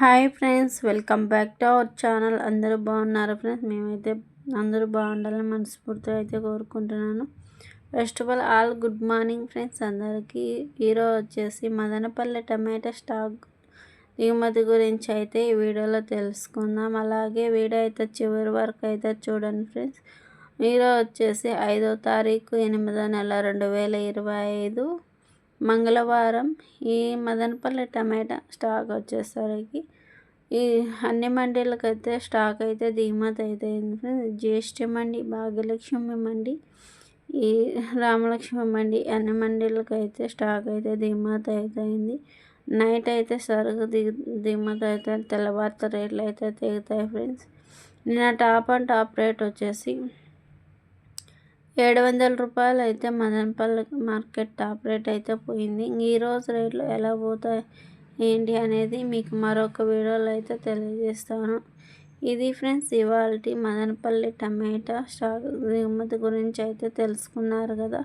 Hi friends welcome back to our channel. అందరూ బాగున్నారు friends? మేమైతే అందరూ బాగుండాలని మనస్ఫూర్తిగా అయితే కోరుకుంటున్నాను. First of all all good morning friends అందరికీ ఈరోజు వచ్చేసి మదనపల్లి టమాటా స్టాక్ దిగుమతి గురించి అయితే ఈ వీడియోలో తెలుసుకుందాం. అలాగే వీడియో అయితే చివరి వరకు అయితే చూడండి ఫ్రెండ్స్. ఈరోజు వచ్చేసి ఐదో తారీఖు ఎనిమిదో నెల రెండు వేల ఇరవై ఐదు. మంగళవారం ఈ మదనపల్లి టమాటా స్టాక్ వచ్చేసరికి ఈ అన్ని మండీలకైతే స్టాక్ అయితే దిగుమతి అయితే జ్యేష్ఠ మండి భాగ్యలక్ష్మి మండి ఈ రామలక్ష్మి మండి అన్ని మండీలకైతే స్టాక్ అయితే దిగుమతి అయితే నైట్ అయితే సరుకు దిగు దిగుమతి అవుతుంది తెల్లవారిత రేట్లు అయితే తెగుతాయి ఫ్రెండ్స్. నిన్న టాప్ అండ్ టాప్ రేట్ వచ్చేసి ఏడు వందల రూపాయలు అయితే మదనపల్లి మార్కెట్ టాప్ రేట్ అయితే పోయింది. ఈరోజు రేట్లు ఎలా పోతాయి ఏంటి అనేది మీకు మరొక వీడియోలో అయితే తెలియజేస్తాను. ఇది ఫ్రెండ్స్ ఇవాళ మదనపల్లి టమాటా స్టాక్ దిగుమతి గురించి అయితే తెలుసుకున్నారు కదా.